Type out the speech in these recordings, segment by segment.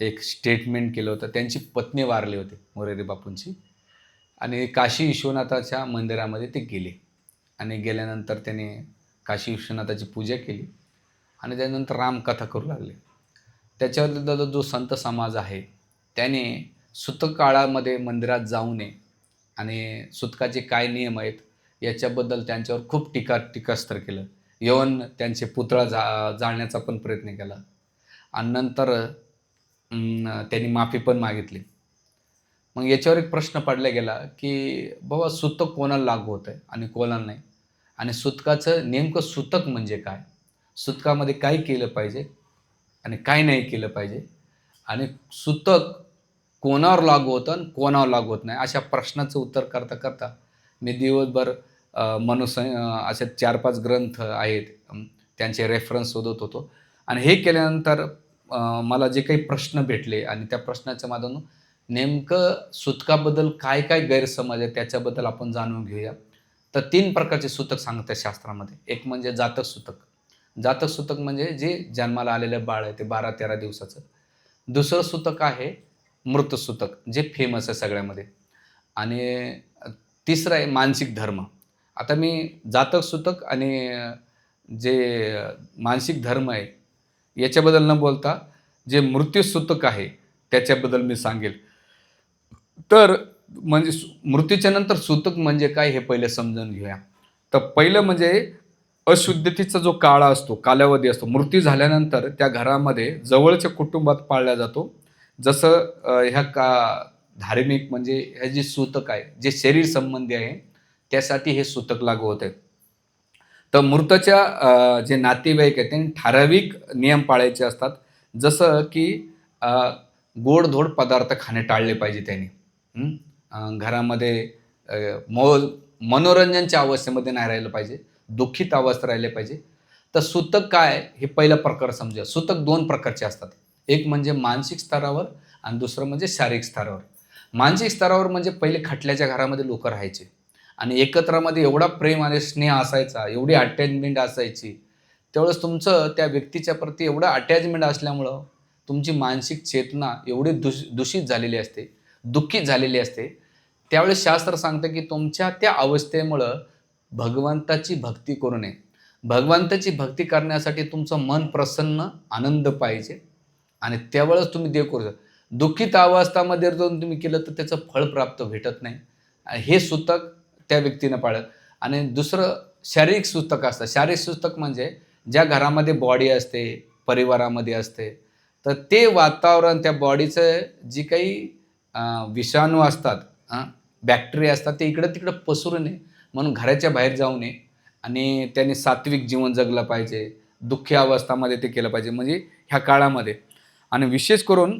एक स्टेटमेंट केलं होतं. त्यांची पत्नी वारली होती मोरेरी बापूंची. आणि काशी विश्वनाथाच्या मंदिरामध्ये ते गेले. आणि गेल्यानंतर त्याने काशी विश्वनाथाची पूजा केली. आणि त्यानंतर रामकथा करू लागले. त्याच्यावर जो संत समाज आहे त्याने सुतकाळामध्ये मंदिरात जाऊ नये आणि सुतकाचे काय नियम आहेत याच्याबद्दल त्यांच्यावर खूप टीका टीकास्त्र केलं. यवन त्यांचे पुतळा जा जाळण्याचा पण प्रयत्न केला. आणि नंतर त्यांनी माफी पण मागितली. मग याच्यावर एक प्रश्न पडला गेला की बाबा सुतक कोणाला लागू होतं आहे आणि कोणाला नाही? आणि सुतकाचं नेमकं सुतक म्हणजे काय? सुतकामध्ये काय केलं पाहिजे आणि काय नाही केलं पाहिजे? आणि सुतक कोणावर लागू होतं आणि कोणावर लागू होत नाही? अशा प्रश्नाचं उत्तर करता करता मी दिवसभर मनुस असे चार पाच ग्रंथ आहेत त्यांचे रेफरन्स शोधत होतो. आणि हे केल्यानंतर मला जे काही प्रश्न भेटले आणि त्या प्रश्नाच्या माध्यमातून नेमकं सुतकाबद्दल काय काय गैरसमज आहे त्याच्याबद्दल आपण जाणून घेऊया. तर तीन प्रकारचे सुतक सांगतात शास्त्रामध्ये. एक म्हणजे जातक सुतक. जातक सुतक म्हणजे जे जन्माला आलेलं बाळ आहे ते बारा तेरा दिवसाचं. दुसरं सुतक आहे मृत सुतक जे फेमस आहे सगळ्यामध्ये. आणि तिसरं आहे मानसिक धर्म. आता मी जातक सुतक आणि जे मानसिक धर्म आहे याच्याबद्दल न बोलता जे मृत्यूसूतक आहे त्याच्याबद्दल मी सांगेल. तर म्हणजे मृत्यूच्या नंतर सूतक म्हणजे काय हे पहिले समजून घेऊया. तर पहिलं म्हणजे अशुद्धतेचा जो काळ असतो कालावधी असतो मृत्यू झाल्यानंतर त्या घरामध्ये जवळच्या कुटुंबात पाळला जातो. जसं ह्या का धार्मिक म्हणजे हे जे सूतक आहे जे शरीर संबंधी आहे त्यासाठी हे सूतक लागू होते. तर मृताच्या जे नातेवाईक आहेत त्यांनी ठराविक नियम पाळायचे असतात. जसं की गोडधोड पदार्थ खाणे टाळले पाहिजे त्यांनी. घरामध्ये मो मनोरंजनच्या अवस्थेमध्ये नाही राहिलं पाहिजे. दुःखित अवस्था राहिले पाहिजे. तर सूतक काय हे पहिला प्रकार समजा सूतक दोन प्रकारचे असतात. एक म्हणजे मानसिक स्तरावर आणि दुसरं म्हणजे शारीरिक स्तरावर. मानसिक स्तरावर म्हणजे पहिले खटल्याच्या घरामध्ये लोक राहायचे. आणि एकत्रामध्ये एवढा प्रेम आणि स्नेह असायचा एवढी अटॅचमेंट असायची त्यावेळेस तुमचं त्या व्यक्तीच्या प्रती एवढं अटॅचमेंट असल्यामुळं तुमची मानसिक चेतना एवढी दुष दूषित झालेली असते दुःखित झालेली असते. त्यावेळेस शास्त्र सांगतं की तुमच्या त्या अवस्थेमुळं भगवंताची भक्ती करू नये. भगवंताची भक्ती करण्यासाठी तुमचं मन प्रसन्न आनंद पाहिजे आणि त्यावेळेस तुम्ही देव करू शकता दुःखित अवस्थामध्ये जाऊन तुम्ही केलं तर त्याचं फळ प्राप्त भेटत नाही. हे सूतक त्या व्यक्तीनं पाळत आणि दुसरं शारीरिक सूतक असतं. शारीरिक सूतक म्हणजे ज्या घरामध्ये बॉडी असते परिवारामध्ये असते तर ते वातावरण त्या बॉडीचं जी काही विषाणू असतात बॅक्टेरिया असतात ते इकडं तिकडं पसरू नये. म्हणून घराच्या बाहेर जाऊ नये. आणि त्यांनी सात्विक जीवन जगलं पाहिजे. दुःखी अवस्थामध्ये ते केलं पाहिजे. म्हणजे ह्या काळामध्ये. आणि विशेष करून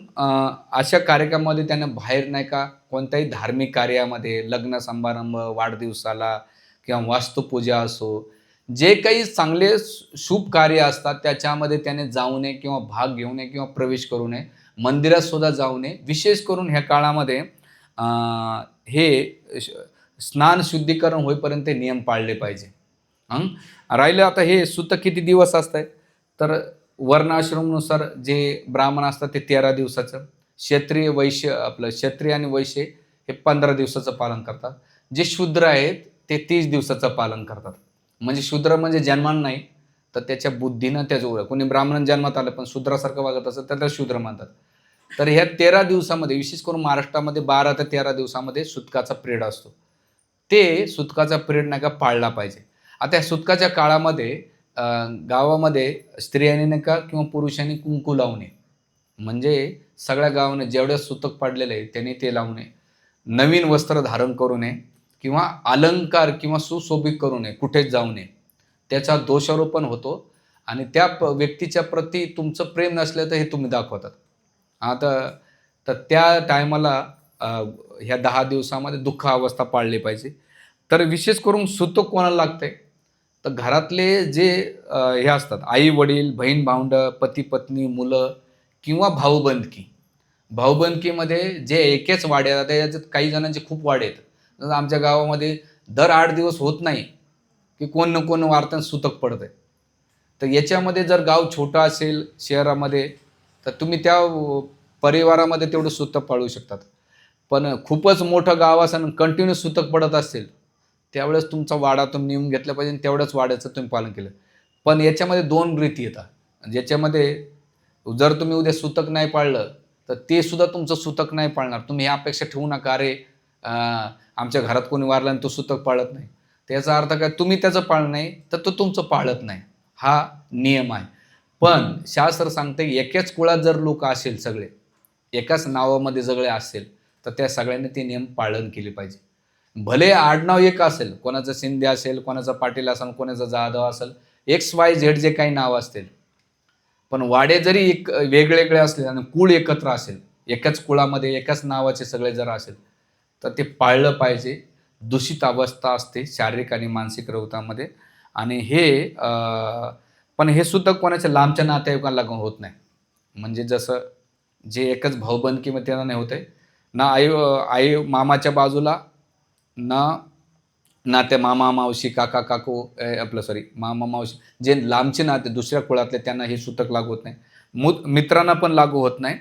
अशा कार्यक्रमामध्ये त्यांना बाहेर नाही का कोणत्याही धार्मिक कार्यामध्ये लग्न समारंभ वाढदिवसाला किंवा वास्तुपूजा असो जे काही चांगले शुभ कार्य असतात त्याच्यामध्ये त्याने जाऊ नये किंवा भाग घेऊ नये किंवा प्रवेश करू नये मंदिरात सुद्धा जाऊ नये. विशेष करून ह्या काळामध्ये हे स्नान शुद्धीकरण होईपर्यंत नियम पाळले पाहिजे. हं? राहिलं आता हे सुत किती दिवस असत आहे तर वर्णाश्रमनुसार जे ब्राह्मण असतात ते तेरा दिवसाचं क्षत्रिय वैश्य आपलं क्षत्रिय आणि वैश्य हे पंधरा दिवसाचं पालन करतात. जे शूद्र आहेत ते तीस दिवसाचं पालन करतात. म्हणजे शूद्र म्हणजे जन्मान नाही तर त्याच्या बुद्धीनं त्याचं ओळख. कोणी ब्राह्मण जन्मात आलं पण शूद्रासारखं वागत असेल तर त्याला शूद्र म्हणतात. तर ह्या तेरा दिवसामध्ये विशेष करून महाराष्ट्रामध्ये बारा ते तेरा दिवसामध्ये सुतकाचा पिरियड असतो. ते सुतकाचा पिरियड नाही का पाळला पाहिजे. आता या सुतकाच्या काळामध्ये गावामध्ये स्त्रियांनी नाही का किंवा पुरुषांनी कुंकू लावू नये. म्हणजे सगळ्या गावाने जेवढं सुतक पाडलेलं आहे त्यांनी ते लावू नये. नवीन वस्त्र धारण करू नये. किंवा अलंकार किंवा सुशोभित करू नये कुठेच जाऊ नये. त्याचा दोषारोपण होतो आणि त्या प व्यक्तीच्या प्रती तुमचं प्रेम नसलं तर हे तुम्ही दाखवतात. आता तर त्या टायमाला ह्या दहा दिवसामध्ये दुःख अवस्था पाळली पाहिजे. तर विशेष करून सुतक कोणाला लागतंय? तर घरातले जे हे असतात आई वडील बहीण भावंड पती पत्नी मुलं किंवा भाऊबंदकी. भाऊबंदकीमध्ये जे एकेच वाडे आता याच्यात काही जणांचे खूप वाडे आहेत. जसं आमच्या गावामध्ये दर आठ दिवस होत नाही की कोण न कोण वार्तान सुतक पडतं आहे तर याच्यामध्ये जर गाव छोटं असेल शहरामध्ये तर तुम्ही त्या परिवारामध्ये तेवढं सुतक पाळू शकतात. पण खूपच मोठं गाव असं आणि कंटिन्यू सुतक पडत असेल त्यावेळेस तुमचा वाडा तुम्ही नेऊन घेतला पाहिजे आणि तेवढ्याच वाड्याचं तुम्ही पालन केलं. पण याच्यामध्ये दोन रीती येतात. ज्याच्यामध्ये जर तुम्ही उद्या सुतक नाही पाळलं तर ते सुद्धा तुमचं सुतक नाही पाळणार. तुम्ही ही अपेक्षा ठेवू नका अरे आमच्या घरात कोणी वारला आणि तो सुतक पाळत नाही. त्याचा अर्थ काय? तुम्ही त्याचं पाळलं नाही तर तो तुमचं पाळत नाही. हा नियम आहे. पण शास्त्र सांगते एकाच कुळात जर लोक असेल सगळे एकाच नावामध्ये सगळे असेल तर त्या सगळ्यांनी ते नियम पालन केले पाहिजे. भले आडनाव एक असेल कोणाचं शिंदे असेल कोणाचं पाटील असेल कोणाचं जाधव असेल एक्स वाय झेड जे काही नाव असतील पण वाडे जरी एक वेगवेगळे असले आणि कुळ एकत्र असेल एकाच कुळामध्ये एकाच नावाचे सगळे जर असेल तर ते पाळलं पाहिजे. दूषित अवस्था असते शारीरिक आणि मानसिक रवतामध्ये आणि हे पण हे सुद्धा कोणाच्या लांबच्या नातेवाईकांना लागून होत नाही. म्हणजे जसं जे एकच भाऊबंदकीमध्ये त्यांना नाही होते ना आई आई मामाच्या बाजूला ना नाते मामा मावशी काका काकू ए, आपलं सॉरी मामा मावशी. जे लांबचे नाते दुसऱ्या कुळातले त्यांना हे सुतक लागू होत नाही. मु मित्रांना पण लागू होत नाही.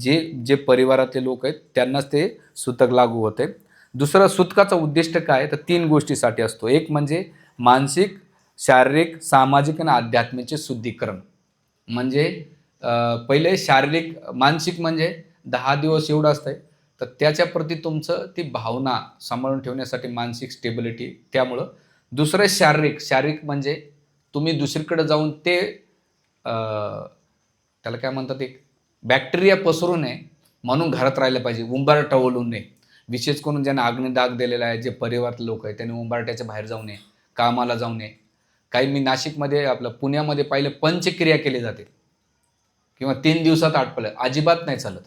जे जे परिवारातले लोक आहेत त्यांनाच ते सुतक लागू होते. दुसरं सुतकाचा उद्दिष्ट काय तर तीन गोष्टीसाठी असतो. एक म्हणजे मानसिक शारीरिक सामाजिक आणि आध्यात्मिकचे शुद्धीकरण. म्हणजे पहिले शारीरिक मानसिक म्हणजे दहा दिवस एवढं असतंय. तर त्याच्याप्रती तुमचं ती भावना सांभाळून ठेवण्यासाठी मानसिक स्टेबिलिटी त्यामुळं. दुसरं शारीरिक शारीरिक म्हणजे तुम्ही दुसरीकडे जाऊन ते त्याला काय म्हणतात एक बॅक्टेरिया पसरू नये म्हणून घरात राहिलं पाहिजे. उंबारटा ओलू नये. विशेष करून ज्यांना अग्निदाग दिलेला आहे जे परिवारातले लोक आहेत त्यांनी उंबारट्याच्या बाहेर जाऊ नये कामाला जाऊ नये. काही मी नाशिकमध्ये आपलं पुण्यामध्ये पाहिलं पंचक्रिया केली जाते. किंवा तीन दिवसात आटपलं. अजिबात नाही चालत.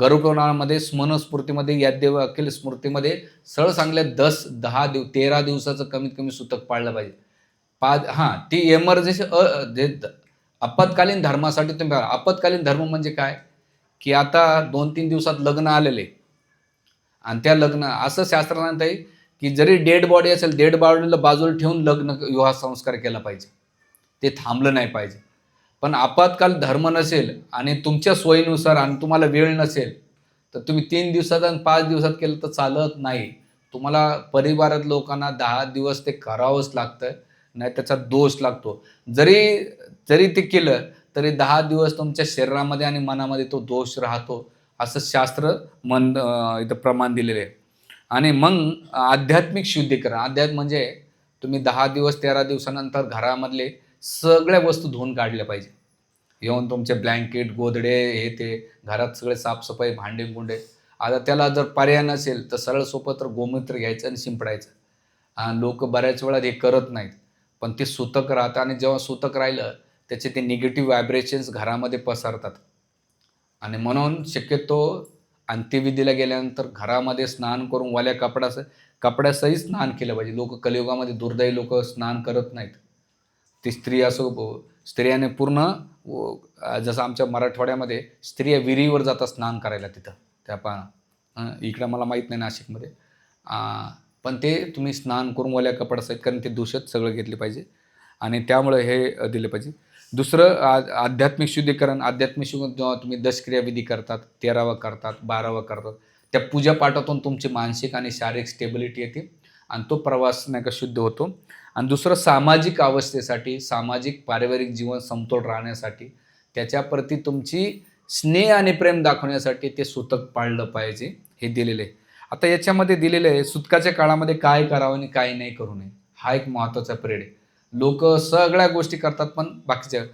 गरुपुराणामध्ये स्मरणस्फूर्तीमध्ये यादेव अखिल स्मृतीमध्ये सरळ सांगले दस दहा दिव तेरा दिवसाचं कमीत कमी सुतक पाळलं पाहिजे. पाच हां ती एमर्जन्सी अ जे द- आपत्कालीन धर्मासाठी तुम्ही बघा. आपत्कालीन धर्म म्हणजे काय? की आता दोन तीन दिवसात लग्न आलेले. आणि त्या लग्न असं शास्त्रांत आहे की जरी डेड बॉडी असेल डेड बॉडीला बाजूला ठेवून लग्न विवाह संस्कार केला पाहिजे. ते थांबलं नाही पाहिजे. पण आपत्काल धर्म नसेल आणि तुमच्या सोयीनुसार आणि तुम्हाला वेळ नसेल तर तुम्ही तीन दिवसात आणि पाच दिवसात केलं तर चालत नाही. तुम्हाला परिवारात लोकांना दहा दिवस ते करावंच लागतं नाही त्याचा दोष लागतो. जरी जरी ते केलं तरी दहा दिवस तुमच्या शरीरामध्ये आणि मनामध्ये तो दोष राहतो असं शास्त्र मन इथं प्रमाण दिलेलं आहे आणि मग आध्यात्मिक शुद्धीकरण अध्यात्म म्हणजे तुम्ही दहा दिवस तेरा दिवसानंतर घरामधले सगळ्या वस्तू धुवून काढल्या पाहिजे. येऊन तुमचे ब्लँकेट गोदडे हे ते घरात सगळे साफसफाई भांडे गुंडे आता त्याला जर पर्याय नसेल तर सरळ सोपं तर गोमूत्र घ्यायचं आणि शिंपडायचं. लोक बऱ्याच वेळा हे करत नाहीत. पण ते सुतक राहतं आणि जेव्हा सुतक राहिलं त्याचे ते निगेटिव्ह व्हायब्रेशन्स घरामध्ये पसरतात. आणि म्हणून शक्यतो अंत्यविधीला गेल्यानंतर घरामध्ये स्नान करून वाल्या कपड्यास कपड्यासही स्नान केलं पाहिजे. लोक कलियुगामध्ये दुर्दैवी लोक स्नान करत नाहीत. ती स्त्री असो स्त्रियाने पूर्ण जसं आमच्या मराठवाड्यामध्ये स्त्रिया विहिरीवर जातात स्नान करायला तिथं. त्या पा इकडं मला माहीत नाही नाशिकमध्ये. पण ते तुम्ही स्नान करून वाल्या कपड्यासहित कारण ते दूषित सगळं घेतले पाहिजे. आणि त्यामुळे हे दिले पाहिजे. दुसरं आ- आध्यात्मिक शुद्धीकरण आध्यात्मिक शुद्ध जेव्हा तुम्ही दशक्रिया विधी करतात तेरावं करतात बारावं करतात त्या पूजापाठातून तुमची मानसिक आणि शारीरिक स्टेबिलिटी येते आणि तो प्रवास नाही का शुद्ध होतो. आणि दुसरं सामाजिक अवस्थेसाठी सामाजिक पारिवारिक जीवन समतोल राहण्यासाठी त्याच्याप्रती तुमची स्नेह आणि प्रेम दाखवण्यासाठी ते सुतक पाळलं पाहिजे हे दिलेलं. आहे आता याच्यामध्ये दिलेलं आहे सुतकाच्या काळामध्ये काय करावं आणि काय नाही करू नये हा एक महत्त्वाचा प्रेड आहे. लोक सगळ्या गोष्टी करतात पण बाकीच्या.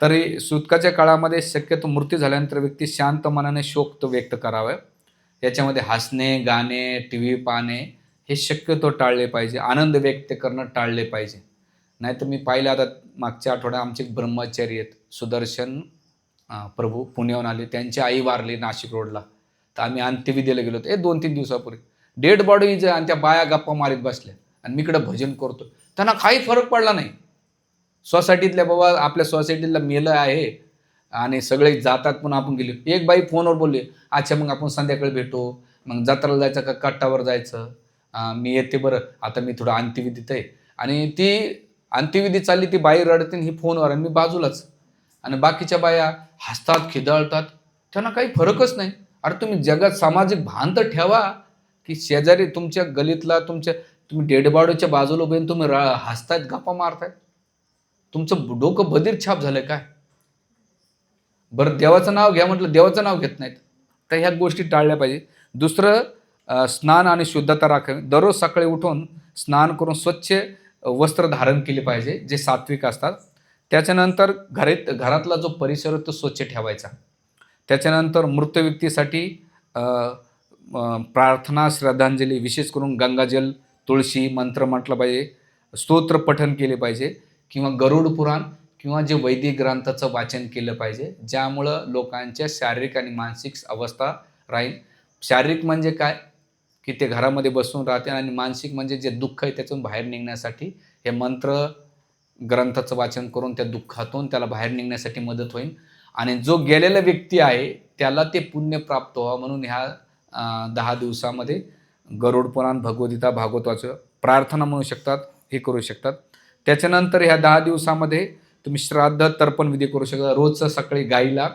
तरी सुतकाच्या काळामध्ये शक्यतो मृत्यू झाल्यानंतर व्यक्ती शांत मनाने शोक तो व्यक्त करावा. याच्यामध्ये हसणे गाणे टी व्ही पाहणे हे शक्यतो टाळले पाहिजे. आनंद व्यक्त करणं टाळले पाहिजे. नाहीतर मी पाहिलं आता मागच्या आठवड्यात आमचे एक ब्रह्मचारी आहेत सुदर्शन प्रभू पुण्याहून आले. त्यांची आई वारली नाशिक रोडला. तर आम्ही अंत्यविधीला गेलो होतो. ए दोन तीन दिवसापूर्वी. डेड बॉडी आणि त्या बाया गप्पा मारीत बसल्या. आणि मी इकडं भजन करतो त्यांना काही फरक पडला नाही. सोसायटीतल्या बाबा आपल्या सोसायटीला मेलं आहे आणि सगळे जातात पण आपण गेले. एक बाई फोनवर बोलली अच्छा मग आपण संध्याकाळी भेटू. मग जत्राला जायचं का कट्टावर जायचं? मी येते बरं. आता मी थोडं अंत्यविधीत आहे. आणि ती अंत्यविधी चालली ती बाई रडते आणि ही फोनवर आणि मी बाजूलाच. आणि बाकीच्या बाया हसतात खिदळतात. त्यांना काही फरकच नाही. अरे तुम्ही जगात सामाजिक भान तर ठेवा की शेजारी तुमच्या गलीतला तुमच्या तुम्ही डेडबॉडीच्या बाजूला उभे तुम्ही रा हसतायत गप्पा मारतायत. तुमचं डोकं बधीर छाप झालं काय? बरं देवाचं नाव घ्या म्हटलं देवाचं नाव घेत नाहीत. तर ह्या गोष्टी टाळल्या पाहिजे. दुसरं स्नान आणि शुद्धता राखावी दररोज सकाळी उठून स्नान करून स्वच्छ वस्त्र धारण केले पाहिजे जे सात्विक असतात. त्याच्यानंतर घरात घरातला जो परिसर आहे तो स्वच्छ ठेवायचा. त्याच्यानंतर मृत व्यक्तीसाठी प्रार्थना श्रद्धांजली विशेष करून गंगाजल तुळशी मंत्र म्हटलं पाहिजे स्तोत्र पठन केले पाहिजे किंवा गरुड पुराण किंवा जे वैदिक ग्रंथाचं वाचन केलं पाहिजे ज्यामुळं लोकांच्या शारीरिक आणि मानसिक अवस्था राहील. शारीरिक म्हणजे काय? की ते घरामध्ये बसून राहते आणि मानसिक म्हणजे जे दुःख आहे त्यातून बाहेर निघण्यासाठी हे मंत्र ग्रंथाचं वाचन करून त्या दुःखातून त्याला बाहेर निघण्यासाठी मदत होईल. आणि जो गेलेला व्यक्ती आहे त्याला ते पुण्य प्राप्त व्हावं म्हणून ह्या दहा दिवसामध्ये गरुड पुराण भगवद्गीता भागवताचं प्रार्थना म्हणू शकतात हे करू शकतात. त्याच्यानंतर ह्या दहा दिवसामध्ये तुम्ही श्राद्ध तर्पण विधी करू शकता. रोजचं सकाळी गाईला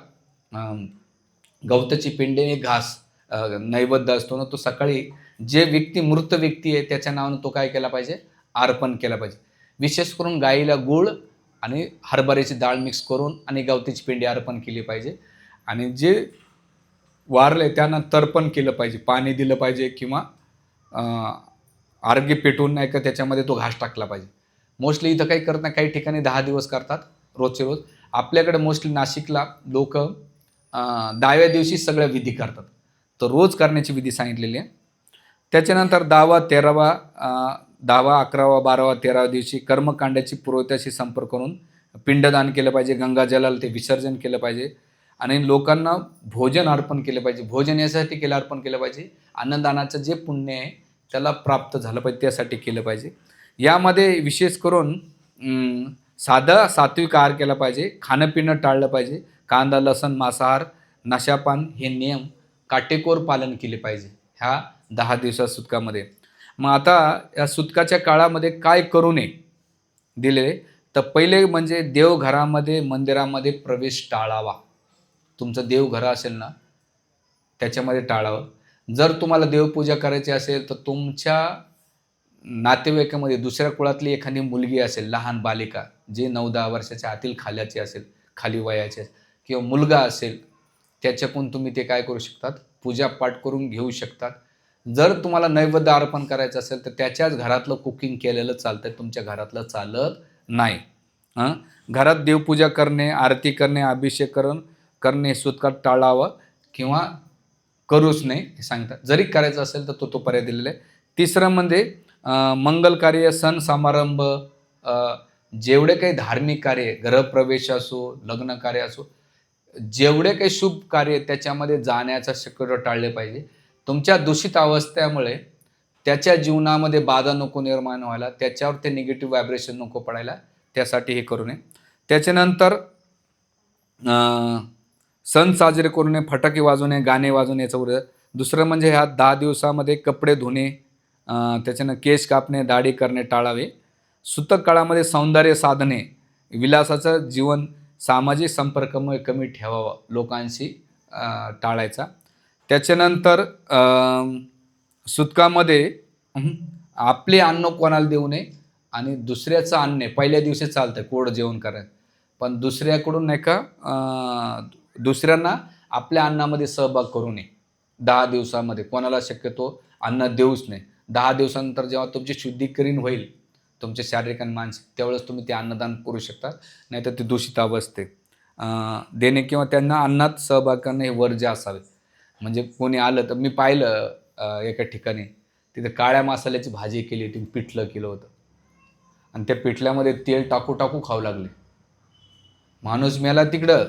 गवताची पिंडेने घास नैवेद्य असतो ना तो सकाळी जे व्यक्ती मृत व्यक्ती आहे त्याच्या नावानं तो काय केला पाहिजे? अर्पण केला पाहिजे. विशेष करून गाईला गूळ आणि हरभऱ्याची डाळ मिक्स करून आणि गवतीची पिंडी अर्पण केली पाहिजे. आणि जे वारले त्यांना तर्पण केलं पाहिजे. पाणी दिलं पाहिजे किंवा आरोग्य पेटून नाही का त्याच्यामध्ये तो घास टाकला पाहिजे. मोस्टली इथं काही करत नाही काही ठिकाणी दहा दिवस करतात रोजचे रोज. आपल्याकडे मोस्टली नाशिकला लोक दहाव्या दिवशी सगळ्या विधी करतात. तर रोज करण्याची विधी सांगितलेली आहे. त्याच्यानंतर दहावा तेरावा दहावा अकरावा बारावा तेरावा दिवशी कर्मकांडाची पुरवत्याशी संपर्क करून पिंडदान केलं पाहिजे गंगाजलाला ते विसर्जन केलं पाहिजे. आणि लोकांना भोजन अर्पण केलं पाहिजे. भोजन यासाठी केलं अर्पण केलं पाहिजे. अन्नदानाचं जे पुण्य आहे त्याला प्राप्त झालं पाहिजे त्यासाठी केलं पाहिजे. यामध्ये विशेष करून साधं साधा सात्विक आहार केला पाहिजे खाणं पिणं टाळलं पाहिजे कांदा लसण मांसाहार नशापान हे नियम काटेकोर पालन केले पाहिजे ह्या दहा दिवसात सुतकामध्ये. मग आता या सुतकाच्या काळामध्ये काय करू नये दिले तर पहिले म्हणजे देवघरामध्ये मंदिरामध्ये प्रवेश टाळावा. तुमचं देवघर असेल ना त्याच्यामध्ये टाळावं. जर तुम्हाला देवपूजा करायची असेल तर तुमच्या नातेवाईकामध्ये दुसऱ्या कुळातली एखादी मुलगी असेल लहान बालिका जे नऊ दहा वर्षाच्या आतील खाल्याची असेल खाली वयाची किंवा मुलगा असेल त्याच्याकडून तुम्ही ते काय करू शकतात? पूजापाठ करून घेऊ शकतात. जर तुम्हाला नैवेद्य अर्पण करायचं असेल तर त्याच्याच घरातलं कुकिंग केलेलं चालतं तुमच्या घरातलं चालत नाही. घरात देवपूजा करणे आरती करणे अभिषेक करून करणे सुतकात टाळावं किंवा करूच नाही हे सांगतात. जरी करायचं असेल तर तो तो पर्याय दिलेला आहे. तिसरं म्हणजे मंगल कार्य सण समारंभ जेवढे काही धार्मिक कार्य गृहप्रवेश असो लग्न कार्य असो जेवढे काही शुभ कार्य त्याच्यामध्ये जाण्याचा शक्यतो टाळले पाहिजे. तुमच्या दूषित अवस्थेमुळे त्याच्या जीवनामध्ये बाधा नको निर्माण व्हायला त्याच्यावर ते निगेटिव्ह व्हायब्रेशन नको पडायला त्यासाठी हे करू नये. त्याच्यानंतर सण साजरे करू नये फटाके वाजवणे गाणे वाजवणे याचं उर दुसरं म्हणजे ह्या दहा दिवसामध्ये कपडे धुणे त्याच्यानं केस कापणे दाढी करणे टाळावे. सुतक काळामध्ये सौंदर्य साधने विलासाचं जीवन सामाजिक संपर्कामुळे कमी ठेवावं लोकांशी टाळायचा. त्याच्यानंतर सुतकामध्ये आपले अन्न कोणाला देऊ नये आणि दुसऱ्याचं अन्न पहिल्या दिवशी चालतं कोड जेवण करायचं पण दुसऱ्याकडून नाही का दुसऱ्यांना आपल्या अन्नामध्ये सहभाग करू नये. दहा दिवसामध्ये कोणाला शक्यतो अन्न देऊच नाही दहा दिवसानंतर जेव्हा तुमची शुद्धीकरण होईल तुमचे शारीरिक आणि मानसिक त्यावेळेस तुम्ही ते अन्नदान करू शकता नाहीतर ते दूषित अवस्थे देणे किंवा त्यांना अन्नात सहभाग करणे हे वर्ज्य असावे. म्हणजे कोणी आलं तर मी पाहिलं एका ठिकाणी तिथे काळ्या मसाल्याची भाजी केली होती पिठलं केलं होतं. आणि त्या पिठल्यामध्ये तेल टाकू टाकू खाऊ लागले. माणूस मेला तिकडं.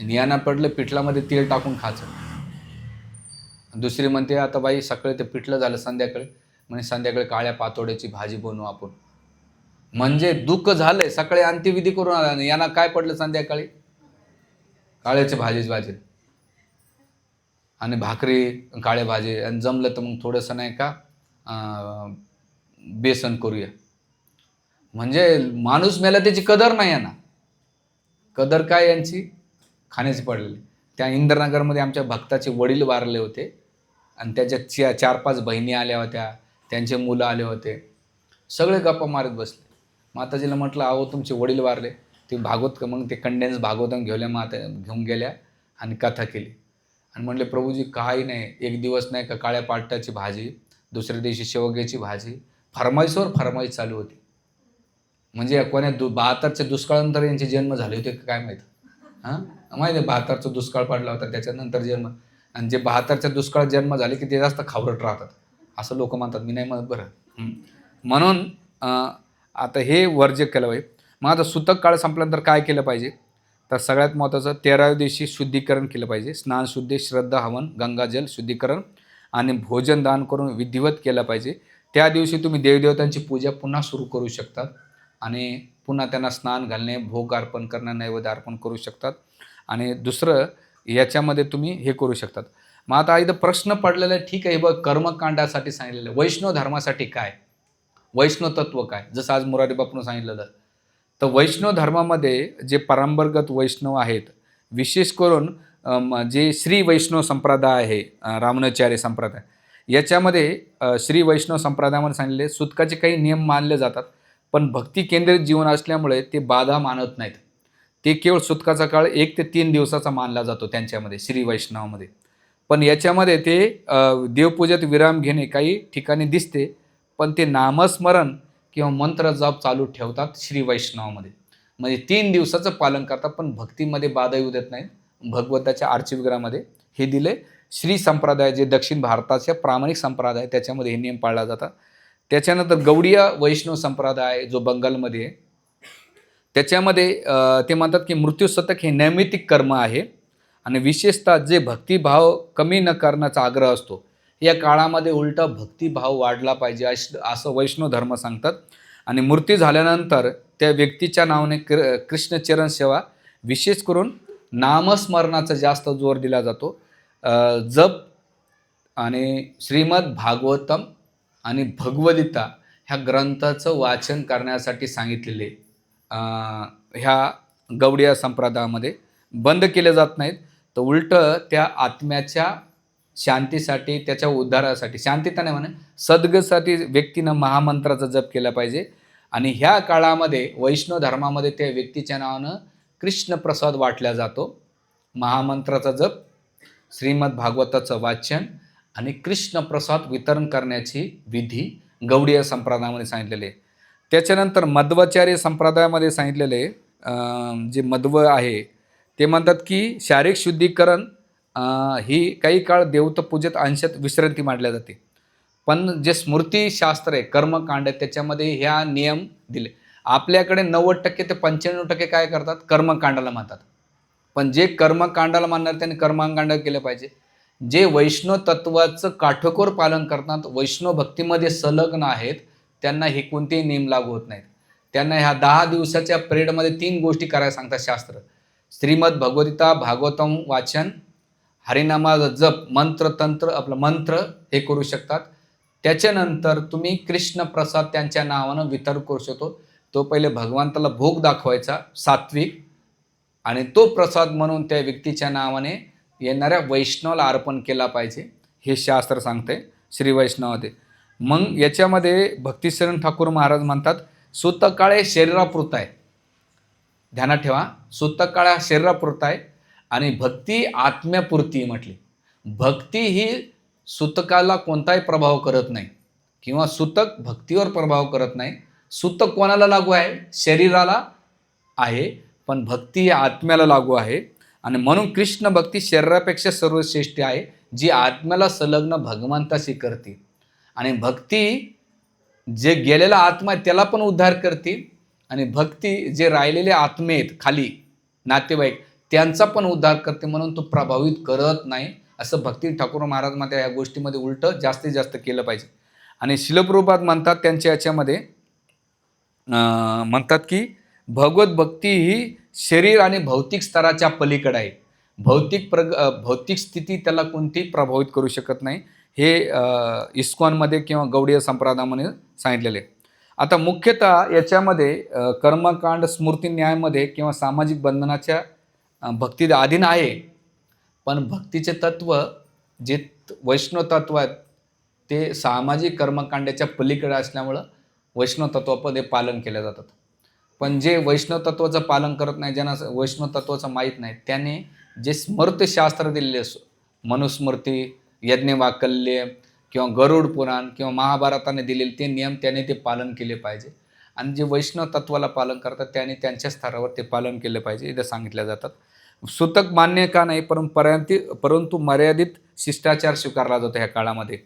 नियाना पडलं पिठलामध्ये तेल टाकून खायचं. दुसरी म्हणते आता बाई सकाळी ते पिठलं झालं संध्याकाळी. म्हणजे संध्याकाळी काळ्या पातोड्याची भाजी बनवू आपण. म्हणजे दुःख झालंय सकाळी अंत्यविधी करून आला यांना काय पडलं संध्याकाळी? काळ्याची भाजीच भाजी. आणि भाकरी काळ्या भाजी. आणि जमलं तर मग थोडंसं नाही का बेसन करूया. म्हणजे माणूस मेला त्याची कदर नाही यांना. ना कदर काय यांची? खाण्याची पडले. त्या इंद्रनगरमध्ये आमच्या भक्ताचे वडील वारले होते. आणि त्याच्या च्या चार पाच बहिणी आल्या होत्या. त्यांचे मुलं आले होते. सगळे गप्पा मारत बसले. माताजीला म्हटलं अहो तुमचे वडील वारले. ते भागवत मग ते कंडेन्स भागवतम घेवल्या माता घेऊन गेल्या आणि कथा केली. आणि म्हणले प्रभूजी काही नाही. एक दिवस नाही का काळ्या पाट्याची भाजी दुसऱ्या दिवशी शेवग्याची भाजी फरमाईसवर फरमाईश चालू होती. म्हणजे कोण्या दु बहात्तरच्या दुष्काळानंतर यांचे जन्म झाले होते काय माहीत? हां? माहिती आहे बहात्तरचा दुष्काळ पडला होता त्याच्यानंतर जन्म. आणि जे बहात्तरच्या दुष्काळात जन्म झाले की ते जास्त खावरट राहतात. असं लोक म्हणतात मी नाही म्हणत बरं. म्हणून आता हे वर्ज्य केलं पाहिजे मग आता सुतक काळ संपल्यानंतर काय केलं पाहिजे? तर सगळ्यात महत्त्वाचं तेराव्या दिवशी शुद्धीकरण केलं पाहिजे. स्नान शुद्धी श्रद्धा हवन गंगाजल शुद्धीकरण आणि भोजन दान करून विधिवत केलं पाहिजे. त्या दिवशी तुम्ही देवदेवतांची पूजा पुन्हा सुरू करू शकतात आणि पुन्हा त्यांना स्नान घालणे भोग अर्पण करणं नैवेद्य अर्पण करू शकतात. आणि दुसरं याच्यामध्ये तुम्ही हे करू शकतात. मग आता इथं प्रश्न पडलेला आहे ठीक आहे बघ कर्मकांडासाठी सांगितलेलं आहे. वैष्णव धर्मासाठी काय? वैष्णव तत्व काय? जसं आज मुरारी बापून सांगितलेलं. तर वैष्णव धर्मामध्ये जे परंपरागत वैष्णव आहेत विशेष करून जे श्री वैष्णव संप्रदाय आहे रामणाचार्य संप्रदाय याच्यामध्ये श्री वैष्णव संप्रदायामध्ये सांगितले सुतकाचे काही नियम मानले जातात. पण भक्ती केंद्रित जीवन असल्यामुळे ते बाधा मानत नाहीत. ते केवळ सुतकाचा काळ एक ते तीन दिवसाचा मानला जातो त्यांच्यामध्ये श्री वैष्णवामध्ये. पण याच्यामध्ये ते देवपूजेत विराम घेणे काही ठिकाणी दिसते पण ते नामस्मरण किंवा मंत्र जप चालू ठेवतात श्री वैष्णवामध्ये. म्हणजे तीन दिवसाचं पालन करतात पण भक्तीमध्ये बाधा येऊ देत नाहीत. भगवताच्या आर्चविग्रहामध्ये हे दिले. श्री संप्रदाय जे दक्षिण भारताच्या प्रामाणिक संप्रदाय आहे, त्याच्यामध्ये हे नियम पाळला जातात. त्याच्यानंतर गौडीय वैष्णव संप्रदाय जो बंगालमध्ये आहे त्याच्यामध्ये ते म्हणतात की मृत्यूशतक हे नैमितिक कर्म आहे आणि विशेषतः जे भक्तिभाव कमी न करण्याचा आग्रह असतो या काळामध्ये उलटा भक्तिभाव वाढला पाहिजे अश असं वैष्णव धर्म सांगतात. आणि मूर्ती झाल्यानंतर त्या व्यक्तीच्या नावाने क्र कृष्णचरण सेवा विशेष करून नामस्मरणाचा जास्त जोर दिला जातो. जप आणि श्रीमद भागवतम आणि भगवद्गीता ह्या ग्रंथाचं वाचन करण्यासाठी सांगितलेले ह्या गौडिया संप्रदायामध्ये बंद केले जात नाहीत. तर उलटं त्या आत्म्याच्या शांतीसाठी त्याच्या उद्धारासाठी शांतीता नाही म्हणे सद्गसाठी व्यक्तीनं महामंत्राचा जप केला पाहिजे. आणि ह्या काळामध्ये वैष्णव धर्मामध्ये त्या व्यक्तीच्या नावानं कृष्णप्रसाद वाटला जातो. महामंत्राचा जप श्रीमद भागवताचं वाचन आणि कृष्णप्रसाद वितरण करण्याची विधी गौडीय संप्रदायामध्ये सांगितलेले आहे. त्याच्यानंतर मध्वाचार्य संप्रदायामध्ये सांगितलेले जे मध्व आहे ते म्हणतात की शारीरिक शुद्धीकरण ही काही काळ देवतपूजेत अंशात विश्रांती मांडली जाते. पण जे स्मृतीशास्त्र आहे कर्मकांड आहे त्याच्यामध्ये ह्या नियम दिले. आपल्याकडे नव्वद टक्के ते पंच्याण्णव टक्के काय करतात? कर्मकांडाला मानतात. पण जे कर्मकांडाला मानणार त्यांनी कर्मकांड केलं पाहिजे. जे वैष्णव तत्वाचं काठोकोर पालन करतात वैष्णव भक्तीमध्ये संलग्न आहेत त्यांना हे कोणतेही नियम लागू होत नाहीत. त्यांना ह्या दहा दिवसाच्या पिरियडमध्ये तीन गोष्टी करायला सांगतात शास्त्र. श्रीमद भगवद्गीता भागवतम वाचन हरिनामा जप मंत्र तंत्र आपलं मंत्र हे करू शकतात. त्याच्यानंतर तुम्ही कृष्ण प्रसाद त्यांच्या नावानं वितरण करू शकतो. तो पहिले भगवंताला भोग दाखवायचा सात्विक. आणि तो प्रसाद म्हणून त्या व्यक्तीच्या नावाने येणाऱ्या वैष्णवाला अर्पण केला पाहिजे हे शास्त्र सांगते श्री ते मग याच्यामध्ये भक्तिशरण ठाकूर महाराज म्हणतात सुतकाळे शरीरापुरत आहे. ध्यानात ठेवा सुतकाळ हा शरीरापुरता आहे आणि भक्ती आत्म्यापुरती म्हटली. भक्ती ही सुतकाला कोणताही प्रभाव करत नाही. किंवा सुतक भक्तीवर प्रभाव करत नाही. सुतक कोणाला लागू आहे? शरीराला आहे पण भक्ती ही आत्म्याला लागू आहे. आणि म्हणून कृष्ण भक्ती शरीरापेक्षा सर्वश्रेष्ठ आहे जी आत्म्याला संलग्न भगवंताशी करते आणि भक्ती जे गेलेला आत्मा आहे त्याला पण उद्धार करते आणि भक्ती जे राहिलेले आत्मे आहेत खाली नातेवाईक त्यांचा पण उद्धार करते म्हणून तो प्रभावित करत नाही असं भक्ती ठाकूर महाराज या गोष्टीमध्ये उलटं जास्तीत जास्त केलं पाहिजे. आणि शिलप्रूपात म्हणतात त्यांच्या याच्यामध्ये म्हणतात की भगवत भक्ती ही शरीर आणि भौतिक स्तराच्या पलीकडे आहे. भौतिक प्रग भौतिक स्थिती त्याला कोणतीही प्रभावित करू शकत नाही हे इस्कॉनमध्ये किंवा गौडीय संप्रदायामध्ये सांगितलेले. आहे. आता मुख्यतः याच्यामध्ये कर्मकांड स्मृती न्यायामध्ये किंवा सामाजिक बंधनाच्या भक्ती अधीन आहे. पण भक्तीचे तत्व जे वैष्णव तत्व आहेत ते सामाजिक कर्मकांडाच्या पलीकडे असल्यामुळं वैष्णव तत्वामध्ये पालन केल्या जातात. पण जे वैष्णव तत्वाचं पालन करत नाही ज्यांना असं वैष्णव तत्वाचं माहीत नाही त्याने जे स्मृतशास्त्र दिलेले असो मनुस्मृती यज्ञवाकल्य किंवा गरुड पुराण किंवा महाभारताने दिलेले ते नियम त्याने ते पालन केले पाहिजे. आणि जे वैष्णव तत्वाला पालन करतात त्याने त्यांच्या स्तरावर ते पालन केले पाहिजे इथं सांगितल्या जातात. सुतक मान्य का नाही परंतु पर्यंती परंतु मर्यादित शिष्टाचार स्वीकारला जातो ह्या काळामध्ये.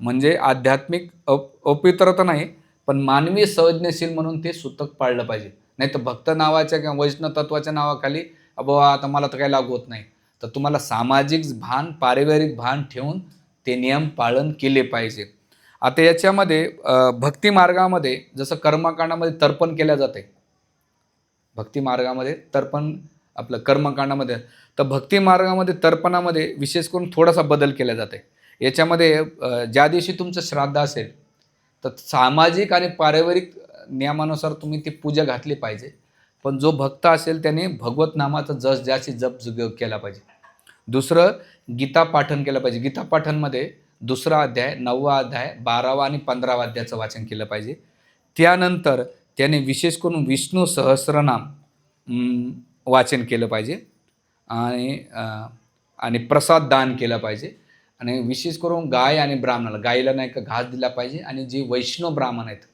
म्हणजे आध्यात्मिक अप अपित्र नाही पण मानवी संवेदनशील म्हणून ते सुतक पाळलं पाहिजे. नाही तर भक्त नावाच्या किंवा वैष्णव तत्वाच्या नावाखाली अबा आता मला तर काही लागू होत नाही. तर तुम्हाला सामाजिक भान पारिवारिक भान ठेवून ते नियम पालन केले पाहिजे. आता याच्यामध्ये भक्ती मार्गामध्ये जसं कर्मकांडामध्ये तर्पण केल्या जाते. भक्ती मार्गामध्ये तर्पण आपलं कर्मकांडामध्ये तर भक्ती मार्गामध्ये तर्पणामध्ये विशेष करून थोडासा बदल केला जाते. याच्यामध्ये ज्या दिवशी तुमचं श्राद्ध असेल तर सामाजिक आणि पारिवारिक नियमानुसार तुम्ही ती पूजा घातली पाहिजे. पण जो भक्त असेल त्याने भगवत नामाचा जस ज्याची जप केला पाहिजे. दुसरं गीता पाठन केलं पाहिजे. गीता पाठनमध्ये दुसरा अध्याय नववा अध्याय बारावा आणि पंधरावा अध्यायाचं वाचन केलं पाहिजे. त्यानंतर त्याने विशेष करून विष्णू सहस्रनाम वाचन केलं पाहिजे. आणि आणि प्रसाद दान केलं पाहिजे. आणि विशेष करून गाय आणि ब्राह्मणाला गायीला नाही का घास दिला पाहिजे आणि जे वैष्णव ब्राह्मण आहेत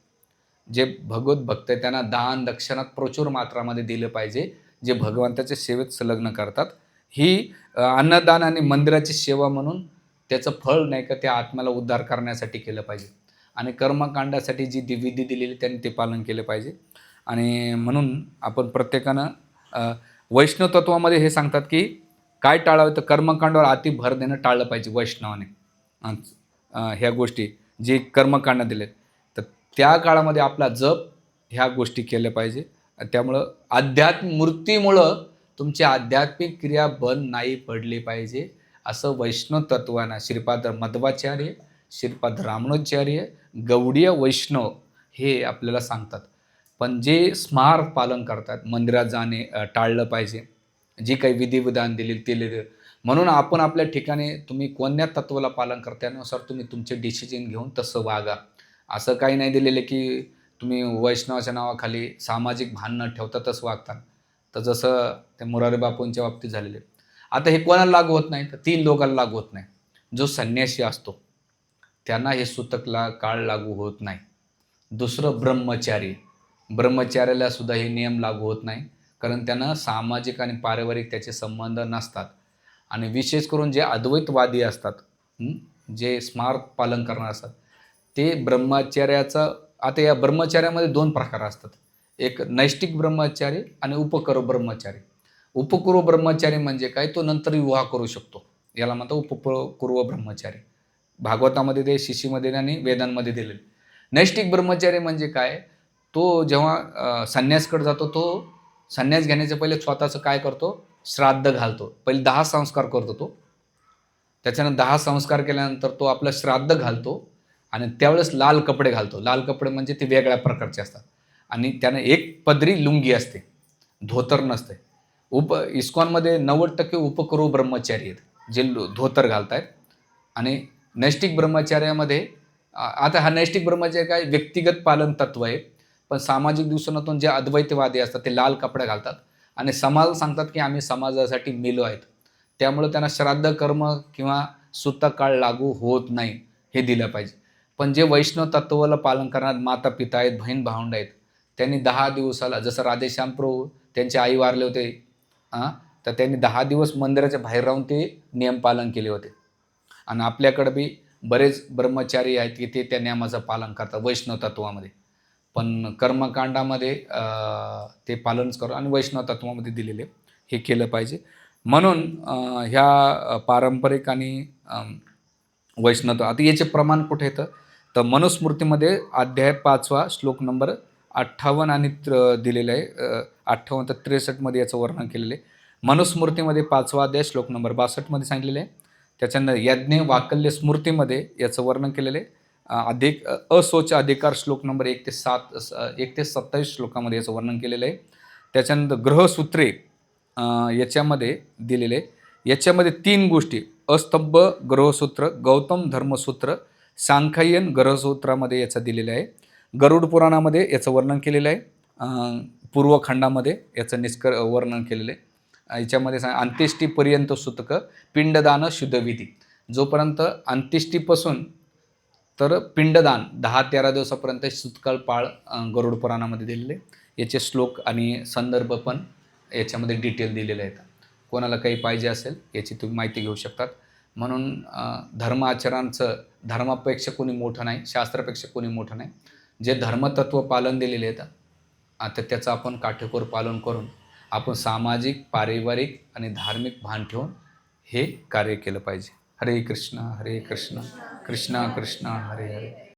जे भगवत भक्त आहेत त्यांना दान दक्षिणात प्रचूर मात्रामध्ये दिलं पाहिजे जे भगवंताच्या सेवेत संलग्न करतात. ही अन्नदान आणि मंदिराची सेवा म्हणून त्याचं फळ नाही का त्या आत्म्याला उद्धार करण्यासाठी केलं पाहिजे. आणि कर्मकांडासाठी जी दि विधी दिलेली त्यांनी ते पालन केलं पाहिजे. आणि म्हणून आपण प्रत्येकानं वैष्णव तत्वामध्ये हे सांगतात की काय टाळावं तर कर्मकांडावर अति भर देणं टाळलं पाहिजे वैष्णवाने. ह्या गोष्टी जे कर्मकांड दिलेत. तर त्या काळामध्ये आपला जप ह्या गोष्टी केल्या पाहिजे. त्यामुळं अध्यात्म मूर्तीमुळं तुमची आध्यात्मिक क्रिया बंद नाही पडली पाहिजे. असं वैष्णव तत्वांना श्रीपाद मध्वाचार्य श्रीपाद रामणोचार्य गौडीय वैष्णव हे आपल्याला सांगतात. पण जे स्मार पालन करतात मंदिरात जाणे टाळलं पाहिजे. जी काही विधिविधान दिली ते म्हणून आपण आपल्या ठिकाणी तुम्ही कोणत्या तत्वाला पालन करता त्यानुसार तुम्ही तुमचे डिसिजन घेऊन तसं वागा. असं काही नाही दिलेलं की तुम्ही वैष्णवाच्या नावाखाली सामाजिक भान न ठेवता तसं वागता. तर जसं ते मुरारी बापूंच्या बाबतीत झालेले आता हे कोणाला लागू होत नाही? तर तीन लोकांना लागू होत नाही. जो संन्यासी असतो त्यांना हे सुतकला काळ लागू होत नाही. दुसरं ब्रह्मचारी. ब्रह्मचार्याला सुद्धा हे नियम लागू होत नाही. कारण त्यांना सामाजिक आणि पारिवारिक त्याचे संबंध नसतात. आणि विशेष करून जे अद्वैतवादी असतात जे स्मार्ट पालन करणार असतात ते ब्रह्मचर्याचं आता या ब्रह्मचर्यामध्ये दोन प्रकार असतात. एक नैष्टिक ब्रह्मचारी आणि उपकरो ब्रह्मचारी. उपकुरु ब्रह्मचारी म्हणजे काय? तो नंतर विवाह करू शकतो. याला म्हणतात उपकुर्व ब्रह्मचारी. भागवतामध्ये ते शिशीमध्ये आणि वेदांमध्ये दिलेले. नैष्टिक ब्रह्मचारी म्हणजे काय? तो जेव्हा संन्यासकडे जातो तो संन्यास घेण्याच्या पहिले स्वतःचं काय करतो? श्राद्ध घालतो. पहिले दहा संस्कार करतो तो. त्याच्यानं दहा संस्कार केल्यानंतर तो आपलं श्राद्ध घालतो आणि त्यावेळेस लाल कपडे घालतो. लाल कपडे म्हणजे ते वेगळ्या प्रकारचे असतात. आणि त्यानं एक पदरी लुंगी असते. धोतर नसते. उप इस्कॉनमध्ये नव्वद टक्के उपकरू ब्रह्मचारी आहेत जे लो- धोतर घालतायत. आणि नैष्टिक ब्रह्मचार्यामध्ये आता हा नैष्टिक ब्रह्मचार्य काय? व्यक्तिगत पालन तत्व आहे. पण सामाजिक दृष्टिकोनातून जे अद्वैतवादी असतात ते लाल कपडे घालतात. आणि समाज सांगतात की आम्ही समाजासाठी मेलो आहेत. त्यामुळे त्यांना श्राद्ध कर्म किंवा सुतकाळ लागू होत नाही हे दिलं पाहिजे. पण जे वैष्णव तत्वाला पालन करणार माता पिता आहेत बहीण भावंड आहेत त्यांनी दहा दिवसाला जसं राधेश्याम प्रभू त्यांचे आई वारले होते हां तर त्यांनी दहा दिवस मंदिराच्या बाहेर राहून ते नियम पालन केले होते. आणि आपल्याकडे बी बरेच ब्रह्मचारी आहेत की ते त्या नियमाचं पालन करतात वैष्णव तत्वामध्ये पण कर्मकांडामध्ये ते पालन करू आणि वैष्णव तत्वामध्ये दिलेले हे केलं पाहिजे. म्हणून ह्या पारंपरिक आणि वैष्णव आता याचे प्रमाण कुठे येतं? तर मनुस्मृतीमध्ये अध्याय पाचवा श्लोक नंबर अठ्ठावन्न आणि त्र दिलेलं आहे. अठ्ठावन्न तर त्रेसष्टमध्ये याचं वर्णन केलेलं आहे. मनुस्मृतीमध्ये पाचवा अध्याय श्लोक नंबर बासष्टमध्ये सांगितलेलं आहे. त्याच्यानंतर यज्ञ वाकल्य स्मृतीमध्ये याचं वर्णन केलेलं आहे. अधिक असोच अधिकार श्लोक नंबर एक ते सात एक ते सत्तावीस श्लोकामध्ये याचं वर्णन केलेलं आहे. त्याच्यानंतर ग्रहसूत्रे याच्यामध्ये दिलेले आहे. याच्यामध्ये तीन गोष्टी अस्तंभ ग्रहसूत्र गौतम धर्मसूत्र सांख्ययन ग्रहसूत्रामध्ये याचं दिलेलं आहे. गरुड पुराणामध्ये याचं वर्णन केलेलं आहे. पूर्वखंडामध्ये याचं निष्कर वर्णन केलेलं आहे. याच्यामध्ये सांग अंत्येष्टीपर्यंत सुतकं पिंडदान शुद्धविधी. जोपर्यंत अंत्येष्टीपासून तर पिंडदान दहा तेरा दिवसापर्यंत सुतकाळ पाळ गरुड पुराणामध्ये दिलेले. याचे श्लोक आणि संदर्भ पण याच्यामध्ये डिटेल दिलेले आहेत. कोणाला काही पाहिजे असेल याची तुम्ही माहिती घेऊ शकतात. म्हणून धर्म धर्माचरांचं धर्मापेक्षा कोणी मोठं नाही शास्त्रापेक्षा कोणी मोठं नाही. जे धर्मतत्व पालन दिलेले आहेत आता त्याचं आपण काटेकोर पालन करून आपण सामाजिक पारिवारिक आणि धार्मिक भान ठेवून हे कार्य केलं पाहिजे. हरे कृष्ण हरे कृष्ण. कृष्ण कृष्ण हरे हरे